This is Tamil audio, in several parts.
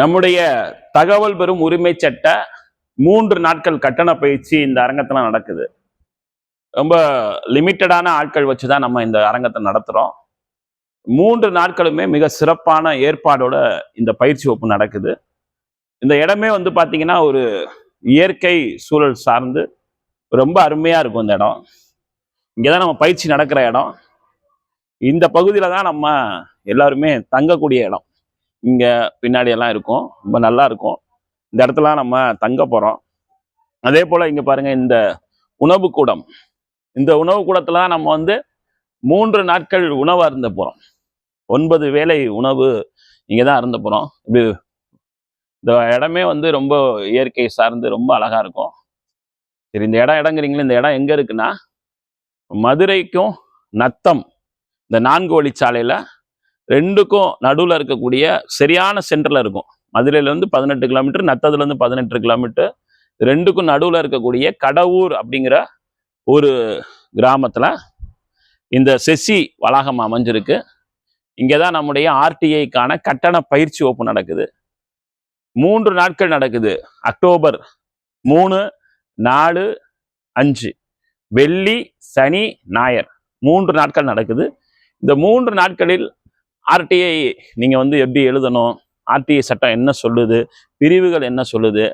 நம்முடைய தகவல் பெறும் உரிமை சட்ட மூன்று நாட்கள் கட்டண பயிற்சி இந்த அரங்கத்தில் நடக்குது. ரொம்ப லிமிட்டடான ஆட்கள் வச்சு தான் நம்ம இந்த அரங்கத்தை நடத்துகிறோம் மூன்று நாட்களுமே மிக சிறப்பான ஏற்பாடோட இந்த பயிற்சி வகுப்பு நடக்குது. இந்த இடமே வந்து பார்த்தீங்கன்னா ஒரு இயற்கை சூழல் சார்ந்து ரொம்ப அருமையாக இருக்கும் இந்த இடம். இங்கே தான் நம்ம பயிற்சி நடக்கிற இடம். இந்த பகுதியில் தான் நம்ம எல்லாருமே தங்கக்கூடிய இடம். இங்கே பின்னாடி எல்லாம் இருக்கும். ரொம்ப நல்லா இருக்கும். இந்த இடத்துல நம்ம தங்க போகிறோம் அதே போல் இங்கே பாருங்கள் இந்த உணவு கூடம். இந்த உணவு கூடத்தில் தான் நம்ம வந்து மூன்று நாட்கள் உணவு அருந்த போகிறோம் ஒன்பது வேலை உணவு இங்கே தான் அருந்த போகிறோம் இப்படி இந்த இடமே வந்து ரொம்ப இயற்கை சார்ந்து ரொம்ப அழகாக இருக்கும். சரி இந்த இடம் இடங்கிறீங்களா இந்த இடம் எங்கே இருக்குன்னா மதுரைக்கும் நத்தம் இந்த நான்கு வழிச்சாலையில் ரெண்டுக்கும் நடுவில் இருக்கக்கூடிய சரியான சென்டரில் இருக்கும். மதுரையிலேருந்து பதினெட்டு கிலோமீட்டர் நத்ததுலேருந்து பதினெட்டு கிலோமீட்டர் ரெண்டுக்கும் நடுவில் இருக்கக்கூடிய கடவுர் அப்படிங்கிற ஒரு கிராமத்தில் இந்த செசி வளாகம் அமைஞ்சிருக்கு. இங்கே தான் நம்முடைய ஆர்டிஐக்கான கட்டண பயிற்சி வகுப்பு நடக்குது. மூன்று நாட்கள் நடக்குது. அக்டோபர் மூணு நாலு அஞ்சு. வெள்ளி சனி ஞாயிறு. மூன்று நாட்கள் நடக்குது. இந்த மூன்று நாட்களில் ஆர்டிஐ நீங்கள் வந்து எப்படி எழுதணும்? ஆர்டிஐ சட்டம் என்ன சொல்லுது? பிரிவுகள் என்ன சொல்லுது?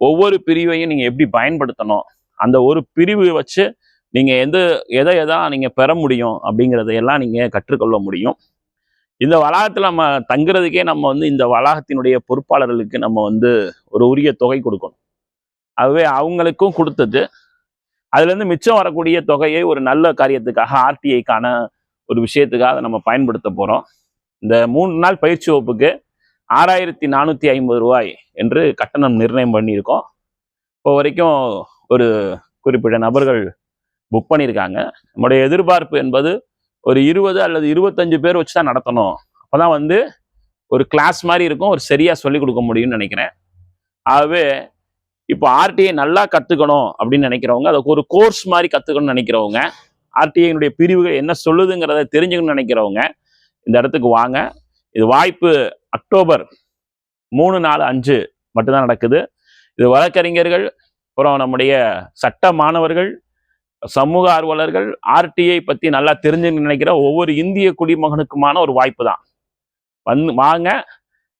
ஒவ்வொரு பிரிவையும் நீங்கள் எப்படி பயன்படுத்தணும்? அந்த ஒரு பிரிவு வச்சு நீங்கள் எந்த எதை எதா நீங்கள் பெற முடியும்? அப்படிங்கிறதையெல்லாம் நீங்கள் கற்றுக்கொள்ள முடியும். இந்த வளாகத்தில் நம்ம தங்குறதுக்கே நம்ம வந்து இந்த வளாகத்தினுடைய பொறுப்பாளர்களுக்கு நம்ம வந்து ஒரு உரிய தொகை கொடுக்கணும். அதுவே அவங்களுக்கும் கொடுத்தது. அதுலேருந்து மிச்சம் வரக்கூடிய தொகையை ஒரு நல்ல காரியத்துக்காக ஆர்டிஐக்கான ஒரு விஷயத்துக்காக நம்ம பயன்படுத்த போகிறோம் இந்த மூணு நாள் பயிற்சி வகுப்புக்கு ஆறாயிரத்தி நானூற்றி ஐம்பது ரூபாய் என்று கட்டணம் நிர்ணயம் பண்ணியிருக்கோம். இப்போ வரைக்கும் ஒரு குறிப்பிட்ட நபர்கள் புக் பண்ணியிருக்காங்க. நம்முடைய எதிர்பார்ப்பு என்பது ஒரு இருபது அல்லது இருபத்தஞ்சு பேர் வச்சு தான் நடத்தணும். அப்போதான் வந்து ஒரு கிளாஸ் மாதிரி இருக்கும் ஒரு சரியாக சொல்லி கொடுக்க முடியும்னு நினைக்கிறேன். ஆகவே இப்போ ஆர்டிஐ நல்லா கற்றுக்கணும் அப்படின்னு நினைக்கிறவங்க அதை ஒரு கோர்ஸ் மாதிரி கற்றுக்கணும்னு நினைக்கிறவங்க ஆர்டிஐனுடைய பிரிவுகள் என்ன சொல்லுதுங்கிறத தெரிஞ்சுக்கணும்னு நினைக்கிறவங்க இந்த இடத்துக்கு வாங்க. இது வாய்ப்பு அக்டோபர் மூணு நாலு அஞ்சு மட்டும்தான் நடக்குது. இது வழக்கறிஞர்கள் அப்புறம் நம்முடைய சட்ட மாணவர்கள் சமூக ஆர்வலர்கள் ஆர்டிஐ பற்றி நல்லா தெரிஞ்சு நினைக்கிற ஒவ்வொரு இந்திய குடிமகனுக்குமான ஒரு வாய்ப்பு தான் வந்து வாங்க.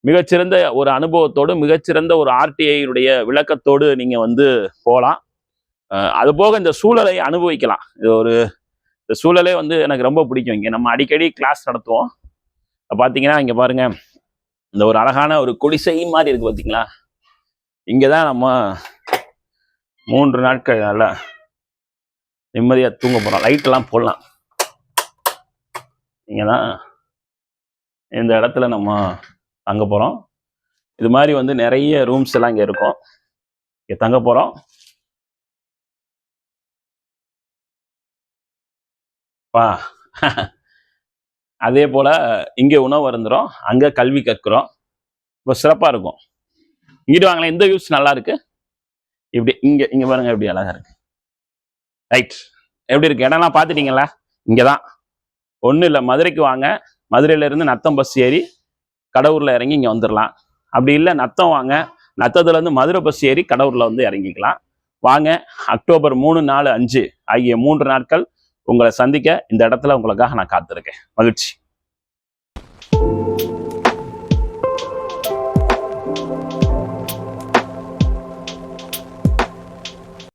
மிகச்சிறந்த ஒரு அனுபவத்தோடு மிகச்சிறந்த ஒரு ஆர்டிஐனுடைய விளக்கத்தோடு நீங்கள் வந்து போகலாம் அது போக இந்த சூழலை அனுபவிக்கலாம். இது ஒரு இந்த சூழலே வந்து எனக்கு ரொம்ப பிடிக்கும் இங்கே. நம்ம அடிக்கடி கிளாஸ் நடத்துவோம். பார்த்தீங்கன்னா இங்கே பாருங்க. இந்த ஒரு அழகான ஒரு குடிசை மாதிரி இருக்கு பார்த்தீங்களா இங்கே தான் நம்ம மூன்று நாட்கள் நல்லா நிம்மதியாக தூங்க போகிறோம் லைட்டெல்லாம் போடலாம். இங்கே தான் இந்த இடத்துல நம்ம தங்க போகிறோம் இது மாதிரி வந்து நிறைய ரூம்ஸ் எல்லாம் இங்கே இருக்கும். இங்கே தங்க போகிறோம் பா அதே போல் இங்கே உணவு அருந்துறோம் அங்கே கல்வி கற்கிறோம். இப்போ சிறப்பாக இருக்கும். இங்கிட்டு வாங்கலாம் எந்த வியூஸ் நல்லா இருக்கு. இப்படி இங்கே இங்கே பாருங்க எப்படி அழகாக இருக்கு. ரைட் எப்படி இருக்கு? இடம்லாம் பார்த்துட்டீங்களா? இங்கே தான் ஒன்றும் இல்லை மதுரைக்கு வாங்க. மதுரையில இருந்து நத்தம் பஸ் ஏறி கடவுரில் இறங்கி இங்கே வந்துடலாம் அப்படி இல்லை நத்தம் வாங்க. நத்தத்துலேருந்து மதுரை பஸ் ஏறி கடவுரில் வந்து இறங்கிக்கலாம். வாங்க அக்டோபர் மூணு நாலு அஞ்சு ஆகிய மூன்று நாட்கள் உங்களை சந்திக்க இந்த இடத்துல உங்களுக்காக நான் காத்திருக்கேன். மகிழ்ச்சி.